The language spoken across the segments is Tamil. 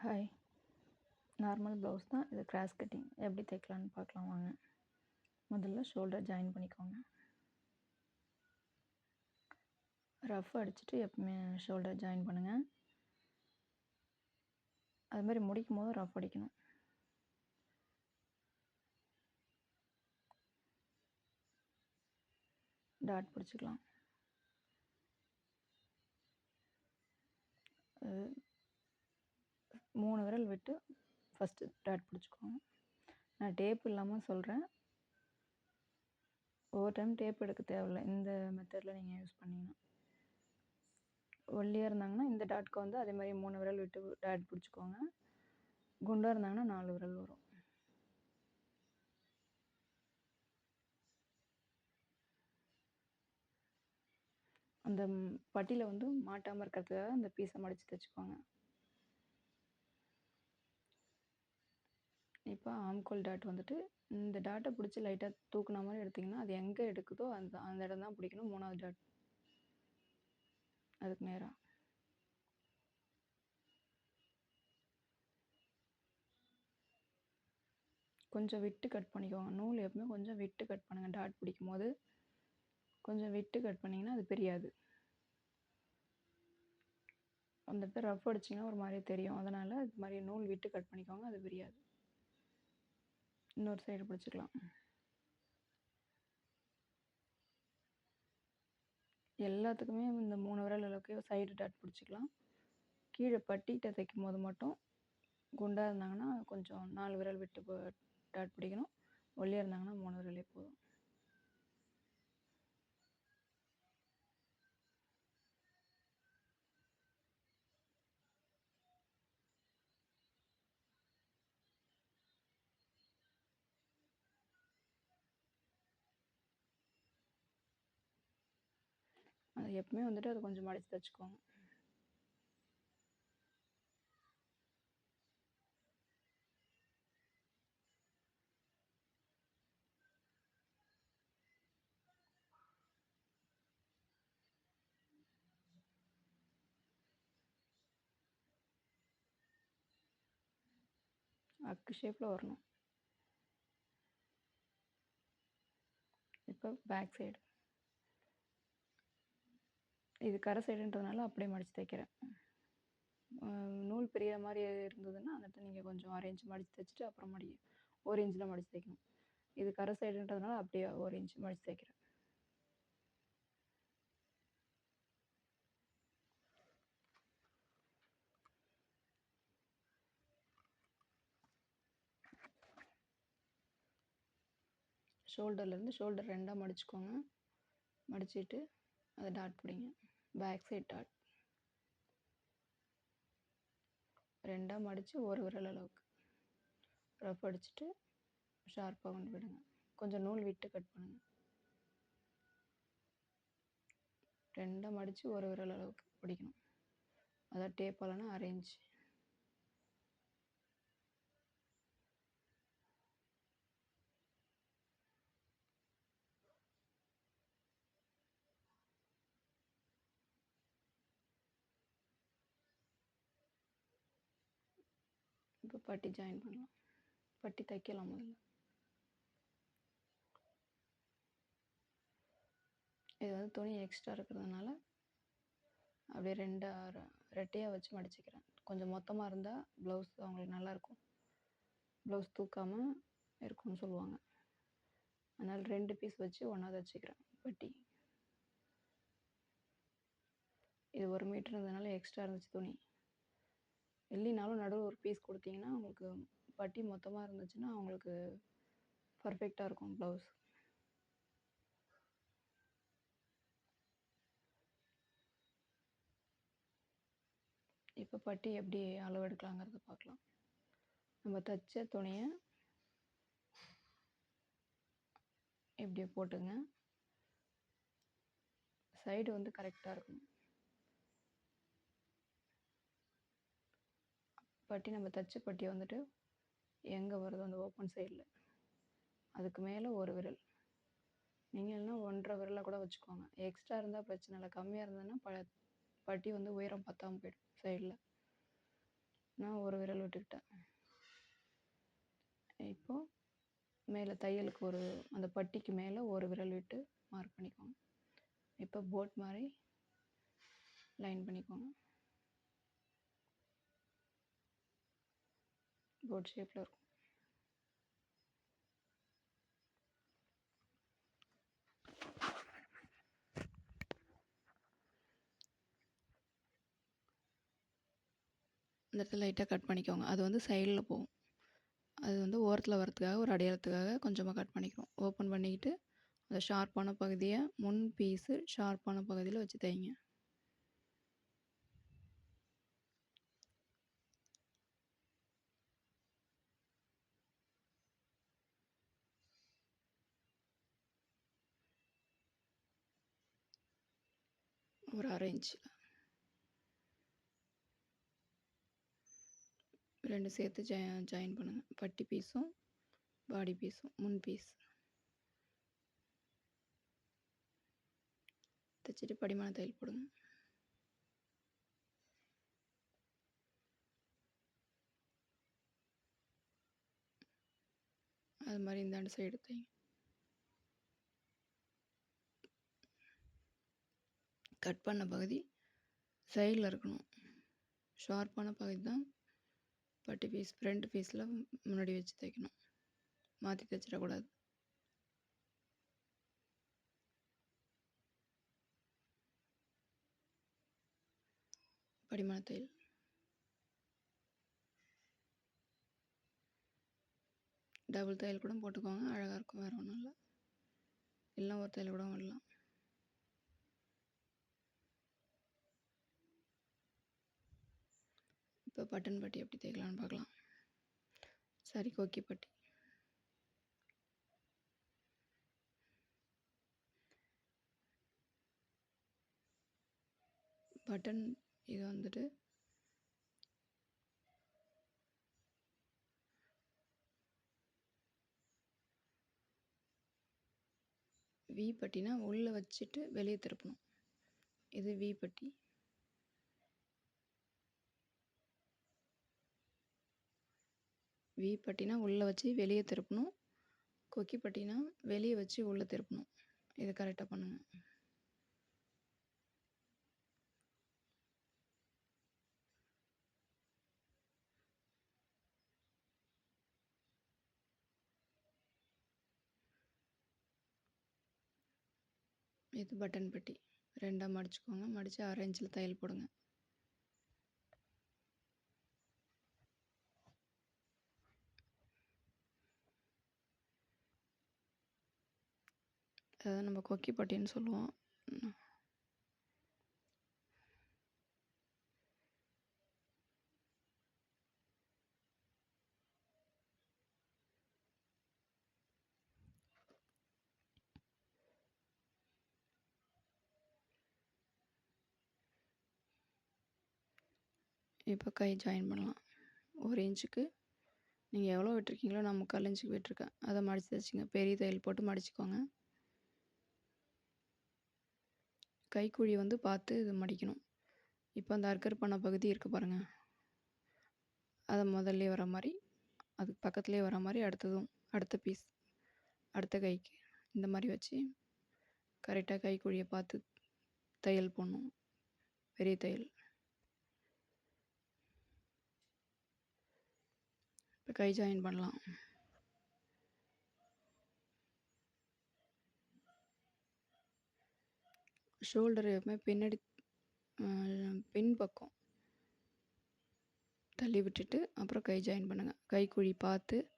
ஹாய் நார்மல் ப்ளவுஸ் தான். இது கிராஸ் கட்டிங் எப்படி தைக்கலான்னு பார்க்கலாம் வாங்க. முதல்ல ஷோல்டர் ஜாயின் பண்ணிக்கோங்க. ரஃப் அடிச்சுட்டு எப்பவுமே ஷோல்டர் ஜாயின் பண்ணுங்கள் அது மாதிரி முடிக்கும் போது ரஃப் அடிக்கணும். டாட் பிடிச்சிக்கலாம். மூணு விரல் விட்டு ஃபஸ்ட்டு டாட் பிடிச்சிக்கோங்க. நான் டேப் இல்லாமல் சொல்கிறேன் ஒவ்வொரு டைம் டேப் எடுக்க தேவையில்ல. இந்த மெத்தடில் நீங்கள் யூஸ் பண்ணிங்கன்னா. ஒல்லியாக இருந்தாங்கன்னா இந்த டாட்க்கு வந்து அதே மாதிரி மூணு விரல் விட்டு டாட் பிடிச்சிக்கோங்க. குண்டாக இருந்தாங்கன்னா நாலு விரல் வரும். அந்த பட்டியில் வந்து மாட்டாமல் இருக்கிறதுக்காக அந்த பீஸை மடித்து தைச்சிக்கோங்க. இப்போ ஆம்கோல் டாட் வந்துட்டு இந்த டாட்டை பிடிச்சி லைட்டாக தூக்குன மாதிரி எடுத்திங்கன்னா அது எங்கே எடுக்குதோ அந்த அந்த இடம் தான் பிடிக்கணும் மூணாவது டாட். அதுக்கு நேராக கொஞ்சம் விட்டு கட் பண்ணிக்கோங்க. நூல் எப்பவுமே கொஞ்சம் விட்டு கட் பண்ணுங்கள் டாட் பிடிக்கும் போது கொஞ்சம் விட்டு கட் பண்ணிங்கன்னா அது பிரியாது. அந்த இடத்துல ரஃப் அடிச்சிங்கன்னா ஒரு மாதிரி தெரியும். அதனால் இது மாதிரி நூல் விட்டு கட் பண்ணிக்கோங்க அது பிரியாது. இன்னொரு சைடு பிடிச்சிக்கலாம். எல்லாத்துக்குமே இந்த மூணு விரல் அளவுக்கு சைடு டாட் பிடிச்சிக்கலாம். கீழே பட்டிகிட்ட தைக்கும் போது மட்டும் குண்டாக இருந்தாங்கன்னா கொஞ்சம் நாலு விரல் விட்டு டாட் பிடிக்கணும். ஒல்லியாக இருந்தாங்கன்னா மூணு விரலே போதும். எப்பவுமே வந்துட்டு அது கொஞ்சம் மடித்து தைச்சிக்கோங்க அக்கு ஷேப்பில் வரணும். இப்போ பேக் சைடு இது கரை சைடுன்றதுனால அப்படியே மடித்து தைக்கிறேன் நூல் பிரியிற மாதிரி இருந்ததுன்னா அந்த இடத்துல நீங்கள் கொஞ்சம் அரேஞ்ச் மடித்து தைச்சிட்டு அப்புறம் மடி ஒரு இன்ச்சில் மடித்து தைக்கணும் இது கரை சைடுன்றதுனால அப்படியே ஒரு இன்ச் மடித்து தைக்கிறேன் ஷோல்டர்லேருந்து ஷோல்டர் ரெண்டாக மடிச்சுக்கோங்க. மடிச்சுட்டு அதை டாட் பிடிங்க. பேக் சைட் டாட் ரெண்டாக மடித்து ஒரு விரல் அளவுக்கு. ரஃப் அடிச்சுட்டு ஷார்ப்பாக கொண்டு விடுங்க கொஞ்சம் நூல் விட்டு கட் பண்ணுங்கள் ரெண்டாக மடித்து ஒரு விரல் அளவுக்கு பிடிக்கணும். அதான் டேப்பாலனா அரேஞ்ச் இப்போ பட்டி ஜாயின் பண்ணலாம். பட்டி தைக்கலாம் முதல்ல. இது வந்து துணி எக்ஸ்ட்ரா இருக்கிறதுனால அப்படியே ரெண்டாக ரெட்டையாக வச்சு மடிச்சுக்கிறேன். கொஞ்சம் மொத்தமாக இருந்தால் ப்ளவுஸ் அவங்களுக்கு நல்லாயிருக்கும் ப்ளவுஸ் தூக்காமல் இருக்கும்னு சொல்லுவாங்க. அதனால் ரெண்டு பீஸ் வச்சு ஒன்றா தைச்சிக்கிறேன் பட்டி. இது ஒரு மீட்டர் இருந்ததுனால எக்ஸ்ட்ரா இருந்துச்சு துணி. இல்லைனாலும் நடுவில் ஒரு பீஸ் கொடுத்தீங்கன்னா உங்களுக்கு பட்டி மொத்தமாக இருந்துச்சுன்னா அவங்களுக்கு பர்ஃபெக்டாக இருக்கும் ப்ளவுஸ் இப்போ பட்டி எப்படி அளவு எடுக்கலாங்கிறத பார்க்கலாம். நம்ம தைச்ச துணியை இப்படியே போட்டுங்க. சைடு வந்து கரெக்டாக இருக்கணும். பட்டி நம்ம தச்ச பட்டியை வந்துட்டு எங்கே வருதோ அந்த ஓப்பன் சைடில் அதுக்கு மேலே ஒரு விரல். நீங்கள் இல்லைனா ஒன்றரை விரலை கூட வச்சுக்கோங்க. எக்ஸ்ட்ரா இருந்தால் பிரச்சனை இல்லை. கம்மியாக இருந்ததுன்னா ப பட்டி வந்து உயரம் பத்தாமல் போயிடும் சைடில் நான் ஒரு விரல் விட்டுக்கிட்டேன். இப்போது மேலே தையலுக்கு ஒரு அந்த பட்டிக்கு மேலே ஒரு விரல் விட்டு மார்க் பண்ணிக்கோங்க. இப்போ போட் மாதிரி லைன் பண்ணிக்கோங்க. போட் ஷேப்பில் இருக்கும். இந்த இடத்துல லைட்டாக கட் பண்ணிக்கோங்க. அது வந்து சைடில் போகும். அது வந்து ஓரத்தில் வரத்துக்காக ஒரு அடையாளத்துக்காக கொஞ்சமாக கட் பண்ணிக்கிறோம். ஓப்பன் பண்ணிக்கிட்டு அந்த ஷார்ப்பான பகுதியை முன் பீஸு ஷார்ப்பான பகுதியில் வச்சு தைங்க ஒரு அரை இன்ச்சில் ரெண்டு சேர்த்து ஜா ஜாயின் பண்ணுங்கள் பட்டி பீஸும் பாடி பீஸும் முன் பீஸ் தைச்சிட்டு படிமான தையல் போடுங்க. அது மாதிரி இந்தாண்டு சைடு தைங்க கட் பண்ண பகுதி சைடில் இருக்கணும். ஷார்ப்பான பகுதி தான். பட்டி பீஸ் ஃப்ரண்ட் பீஸில் முன்னாடி வச்சு தைக்கணும். மாற்றி தைச்சிடக்கூடாது. படிமான தையல். டபுள் தையல் கூட போட்டுக்கோங்க. அழகாக இருக்கும். வேறு ஒன்றும் இல்லை. இல்லை ஒரு தையல் கூட விடலாம் இப்போ பட்டன் பட்டி எப்படி தைக்கலாம்னு பார்க்கலாம். சரி கோக்கி பட்டி. பட்டன் இது வந்துட்டு வி பட்டினா உள்ளே வச்சுட்டு வெளியே திருப்பணும். இது வி பட்டி. வி பட்டினா உள்ளே வச்சு வெளியே திருப்பணும். கொக்கி பட்டினா வெளியே வச்சு உள்ளே திருப்பணும். இது கரெக்டாக பண்ணுங்கள் இது பட்டன் பட்டி. ரெண்டாக மடிச்சுக்கோங்க. மடித்து ஆரஞ்சில் இன்ச்சில் தையல் போடுங்க. அதாவது நம்ம கொக்கி பட்டின்னு சொல்லுவோம். இப்போ கை ஜாயின் பண்ணலாம். ஒரு இன்ச்சுக்கு நீங்கள் எவ்வளோ விட்டுருக்கீங்களோ நான் முக்கால் இன்ச்சுக்கு விட்டுருக்கேன். அதை மடித்து தைச்சிங்க பெரிய தையல் போட்டு மடிச்சுக்கோங்க. கைக்குழி வந்து பார்த்து இது மடிக்கணும். இப்போ அந்த அர்க்கர் பண்ண பகுதி இருக்குது பாருங்கள் அதை முதல்ல வர மாதிரி அதுக்கு பக்கத்துலேயே வர மாதிரி அடுத்ததும் அடுத்த பீஸ் அடுத்த கைக்கு இந்த மாதிரி வச்சு கரெக்டாக கைக்குழியை பார்த்து தையல் போடணும். பெரிய தையல். இப்போ கை ஜாயின் பண்ணலாம். ஷோல்டர் எப்பவுமே பின்னாடி பின் பக்கம் தள்ளி விட்டுட்டு அப்புறம் கை ஜாயின் பண்ணுங்கள் கைக்குழி பார்த்து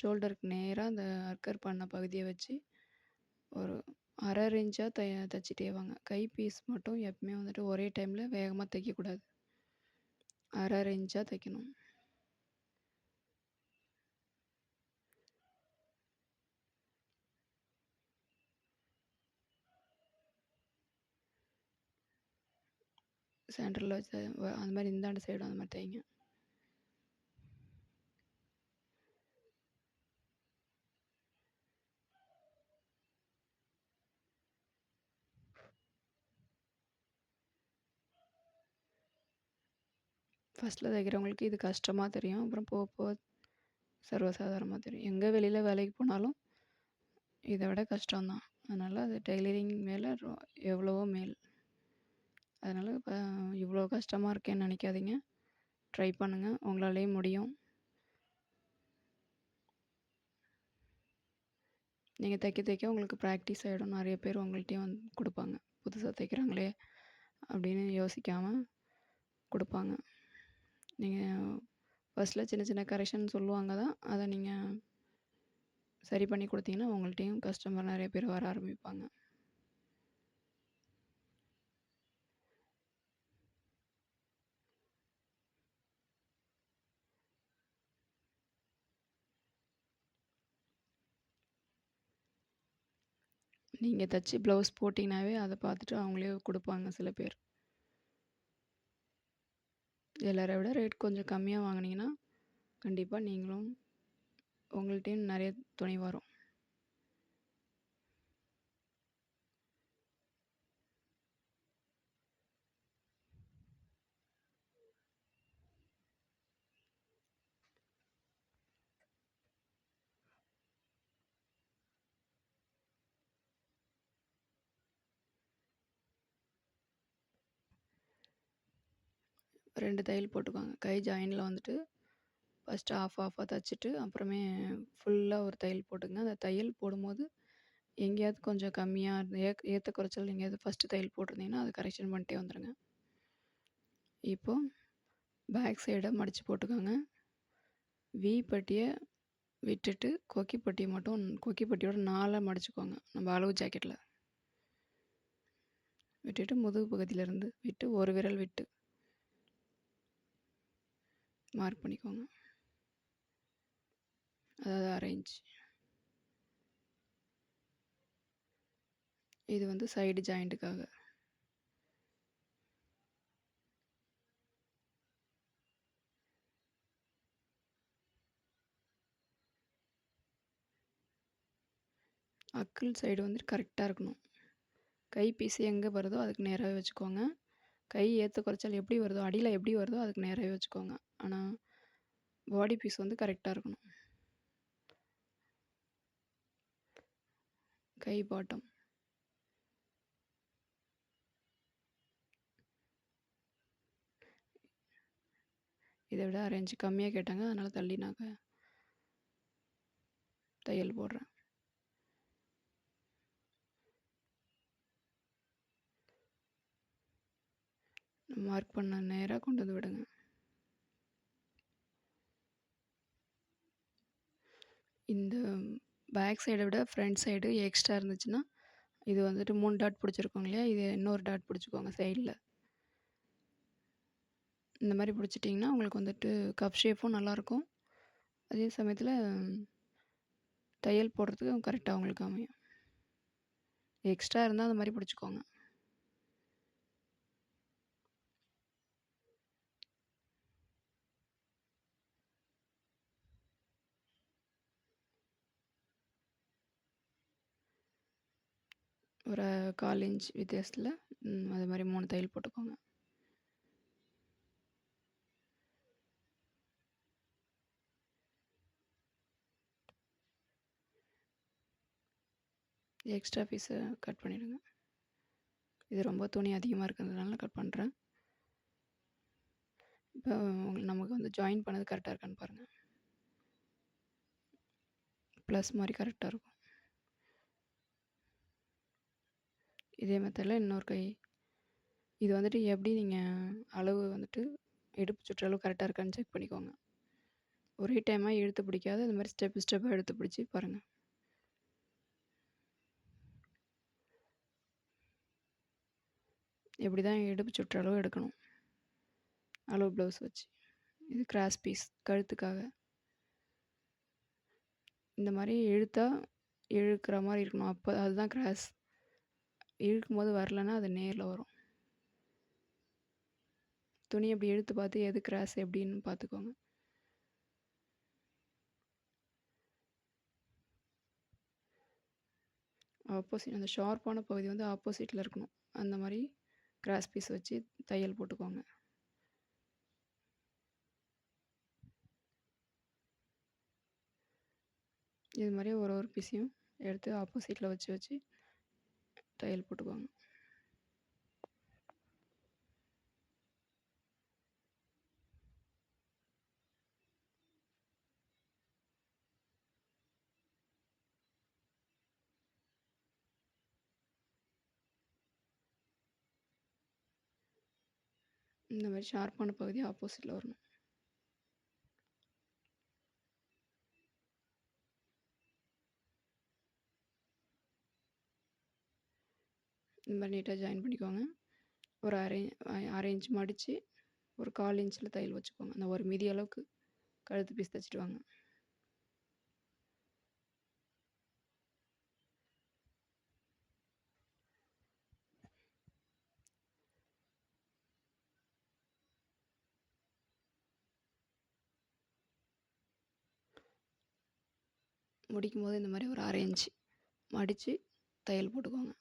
ஷோல்டருக்கு நேராக அந்த அர்க்கர் பண்ண பகுதியை வச்சு ஒரு அரை இன்ச்சாக தை தைச்சிட்டே வாங்க. கை பீஸ் மட்டும் எப்பவுமே வந்துட்டு ஒரே டைமில் வேகமாக தைக்கக்கூடாது. அரை இன்ச்சாக தைக்கணும். சென்டரில் வச்சு அந்த மாதிரி இந்தாண்டு சைடும் அந்த மாதிரி தைங்க ஃபஸ்ட்டில் தைக்கிறவங்களுக்கு இது கஷ்டமாக தெரியும். அப்புறம் போக போக சர்வசாதாரணமாக தெரியும். எங்கே வெளியில் வேலைக்கு போனாலும் இதை விட கஷ்டம்தான். அதனால் அது டெய்லரிங் மேலே எவ்வளவோ மேல். அதனால் இப்போ இவ்வளோ கஷ்டமாக இருக்கேன்னு நினைக்காதீங்க. ட்ரை பண்ணுங்கள் உங்களாலேயும் முடியும். நீங்கள் தைக்க தைக்க உங்களுக்கு ப்ராக்டிஸ் ஆகிடும் நிறைய பேர் உங்கள்கிட்டையும் வந்து கொடுப்பாங்க. புதுசாக தைக்கிறாங்களே அப்படின்னு யோசிக்காமல் கொடுப்பாங்க. நீங்கள் ஃபஸ்ட்டில் சின்ன சின்ன கரெக்ஷன் சொல்லுவாங்க தான். அதை நீங்கள் சரி பண்ணி கொடுத்தீங்கன்னா உங்கள்கிட்டயும் கஸ்டமர் நிறைய பேர் வர ஆரம்பிப்பாங்க. நீங்கள் தைச்சி ப்ளவுஸ் போட்டிங்கனாவே அதை பார்த்துட்டு அவங்களே கொடுப்பாங்க சில பேர். எல்லாரை விட ரேட் கொஞ்சம் கம்மியாக வாங்குனீங்கன்னா கண்டிப்பாக நீங்களும் உங்கள்கிட்டையும் நிறைய துணி வரும். ரெண்டு தையல் போட்டுக்கோங்க கை ஜாயினில் வந்துட்டு ஃபஸ்ட்டு ஆஃப் ஆஃபாக தைச்சிட்டு அப்புறமே ஃபுல்லாக ஒரு தையல் போட்டுங்க அந்த தையல் போடும்போது எங்கேயாவது கொஞ்சம் கம்மியாக ஏ ஏற்ற குறைச்சல் எங்கேயாவது ஃபஸ்ட்டு தையல் போட்டிருந்தீங்கன்னா அதை கரெக்ஷன் பண்ணிட்டே வந்துடுங்க இப்போது பேக் சைடை மடித்து போட்டுக்கோங்க. வி பட்டியை விட்டுட்டு கொக்கி பட்டியை மட்டும் கொக்கி பட்டியோட நாலாக மடிச்சுக்கோங்க நம்ம அளவு ஜாக்கெட்டில் விட்டுட்டு முதுகு பகுதியிலேருந்து விட்டு ஒரு விரல் விட்டு. மார்க் பண்ணிக்கோங்க. அதாவது அரேஞ்ச் இது வந்து சைடு ஜாயிண்ட்டுக்காக அக்கிள் சைடு வந்துட்டு கரெக்டாக இருக்கணும். கை எங்கே வருதோ அதுக்கு நேராகவே வச்சுக்கோங்க. கை ஏற்ற குறைச்சல் எப்படி வருதோ அடியில் எப்படி வருதோ அதுக்கு நேராகவே வச்சுக்கோங்க ஆனால் பாடி பீஸ் வந்து கரெக்டாக இருக்கணும். கை பாட்டம் இதை விட அரேஞ்ச் கம்மியாக கேட்டாங்க அதனால் தள்ளி நான் தையல் போடுறேன். மார்க் பண்ண நேராக கொண்டு வந்து விடுங்க. இந்த பேக் சைடை விட ஃப்ரண்ட் சைடு எக்ஸ்ட்ரா இருந்துச்சுன்னா இது வந்துட்டு மூணு டாட் பிடிச்சிருக்கோங்க இல்லையா? இது இன்னொரு டாட் பிடிச்சிக்கோங்க சைடில் இந்த மாதிரி பிடிச்சிட்டிங்கன்னா உங்களுக்கு வந்துட்டு கப் ஷேப்பும் நல்லாயிருக்கும் அதே சமயத்தில் தையல் போடுறதுக்கு கரெக்டாக உங்களுக்கு அமையும். எக்ஸ்ட்ரா இருந்தால் அந்த மாதிரி பிடிச்சிக்கோங்க. ஒரு கால் இன்ச் வித்தியாசத்தில் அது மாதிரி மூணு தையல் போட்டுக்கோங்க. எக்ஸ்ட்ரா பீஸை கட் பண்ணிவிடுங்க இது ரொம்ப துணி அதிகமாக இருக்கிறதுனால கட் பண்ணுறேன் இப்போ உங்களுக்கு நமக்கு வந்து ஜாயின் பண்ணது கரெக்டாக இருக்கான்னு பாருங்கள் ப்ளஸ் மாதிரி கரெக்டாக இருக்கும். இதே மெத்தடில் இன்னொரு கை. இது வந்துட்டு எப்படி நீங்கள் அளவு வந்துட்டு இடுப்பு சுற்றளவு கரெக்டாக இருக்கான்னு செக் பண்ணிக்கோங்க. ஒரே டைமாக இழுத்து பிடிக்காது அது மாதிரி ஸ்டெப் ஸ்டெப்பாக எடுத்து பிடிச்சி பாருங்கள் எப்படி தான் இடுப்பு சுற்றளவு எடுக்கணும்? அளவு ப்ளவுஸ் வச்சு. இது கிராஸ் பீஸ் கழுத்துக்காக. இந்த மாதிரி இழுத்தா இழுக்கிற மாதிரி இருக்கணும். அப்போ அதுதான் கிராஸ் இழுக்கும் போது வரலன்னா அது நேரில் வரும். துணி அப்படி எடுத்து பார்த்து எது கிராஸ் எப்படின்னு பார்த்துக்கோங்க. ஆப்போசிட் அந்த ஷார்ப்பான பகுதி வந்து ஆப்போசிட்டில் இருக்கணும். அந்த மாதிரி கிராஸ் பீஸ் வச்சு தையல் போட்டுக்கோங்க. இது மாதிரி ஒரு ஒரு பீஸையும் எடுத்து ஆப்போசிட்டில் வச்சு வச்சு தையல் போட்டுக்குவாங்க. இந்த மாதிரி ஷார்ப்பான பகுதி ஆப்போசிட்டில் வரணும். இந்த மாதிரி நீட்டாக ஜாயின் பண்ணிக்கோங்க. ஒரு அரை அரை இன்ச் மடித்து ஒரு கால் இன்ச்சில் தையல் வச்சுக்கோங்க. அந்த ஒரு மீதி அளவுக்கு கழுத்து பீஸ் தைச்சிட்டு வாங்க. முடிக்கும் போது இந்த மாதிரி ஒரு அரை இன்ச்சு மடித்து தையல் போட்டுக்கோங்க.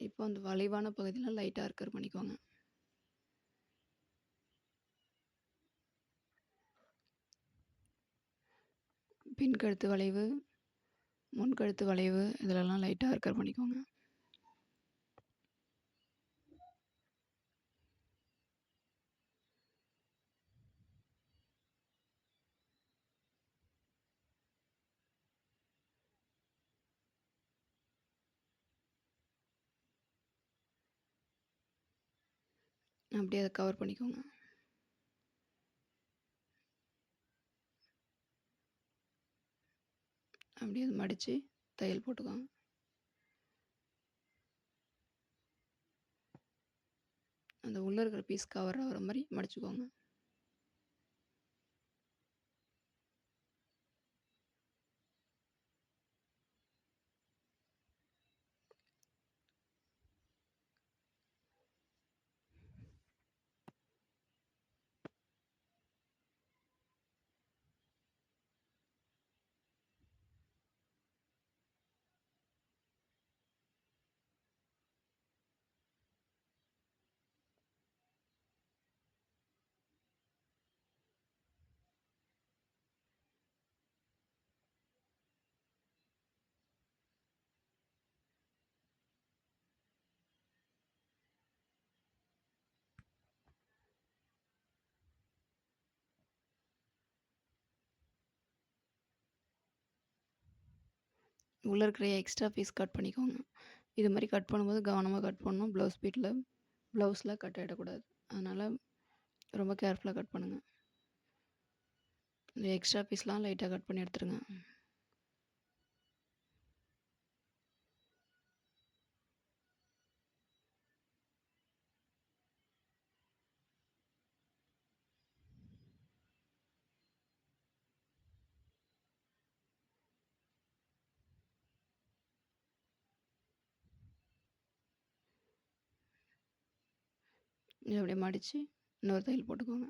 இப்போ அந்த வளைவான பகுதியில் லைட்டாக இருக்கிற பண்ணிக்கோங்க. பின் கழுத்து வளைவு முன்கழுத்து வளைவு இதிலெல்லாம் லைட்டாக இருக்கிற பண்ணிக்கோங்க. அப்படியே அதை கவர் பண்ணிக்கோங்க. அப்படியே அதை மடித்து தையல் போட்டுக்கோங்க. அந்த உள்ளே இருக்கிற பீஸ் கவர் ஆகிற மாதிரி மடிச்சுக்கோங்க. உள்ளே இருக்கிற எக்ஸ்ட்ரா பீஸ் கட் பண்ணிக்கோங்க. இது மாதிரி கட் பண்ணும்போது கவனமாக கட் பண்ணணும். ப்ளவுஸ் பீட்டில் ப்ளவுஸில் கட் ஆகிடக்கூடாது அதனால் ரொம்ப கேர்ஃபுல்லாக கட் பண்ணுங்கள் இந்த எக்ஸ்ட்ரா பீஸ்லாம் லைட்டாக கட் பண்ணி எடுத்துருங்க. அப்படியே மடித்து இன்னொரு தையல் போட்டுக்கோங்க.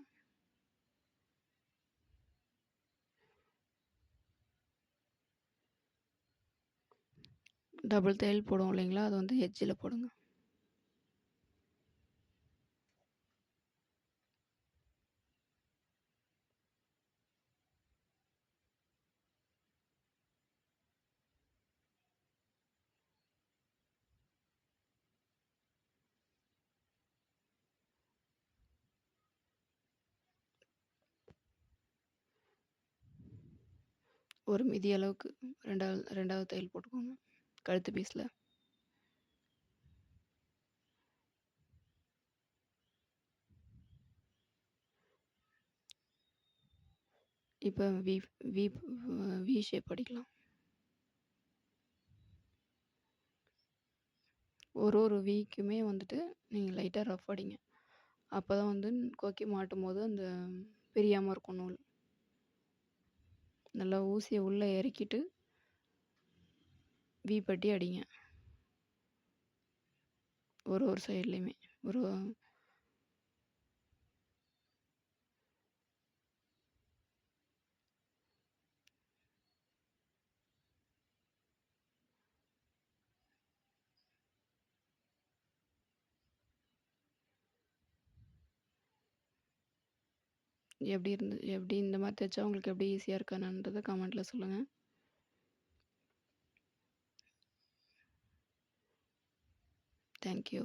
டபுள் தையல் போடுவோம் இல்லைங்களா? அது வந்து எஜ்ஜில் போடுங்க. ஒரு மிதி அளவுக்கு ரெண்டாவது ரெண்டாவது தையல் போட்டுக்கோங்க. கழுத்து பீஸில் இப்போ வி வி வி ஷேப் அடிக்கலாம். ஒரு ஒரு வீக்குமே வந்துட்டு நீங்கள் லைட்டாக ரஃப் அடிங்க. அப்போ தான் வந்து கோக்கி மாட்டும் போது அந்த பிரியாமல் இருக்கும் நூல். நல்லா ஊசியை உள்ளே இறக்கிட்டு வி பட்டி அடிங்க. ஒரு ஒரு சைட்லேயுமே. ஒரு எப்படி இருந்து எப்படி இந்த மாதிரி தைச்சா உங்களுக்கு எப்படி ஈஸியாக இருக்கானுன்றதை கமெண்ட்டில் சொல்லுங்கள் தேங்க்யூ.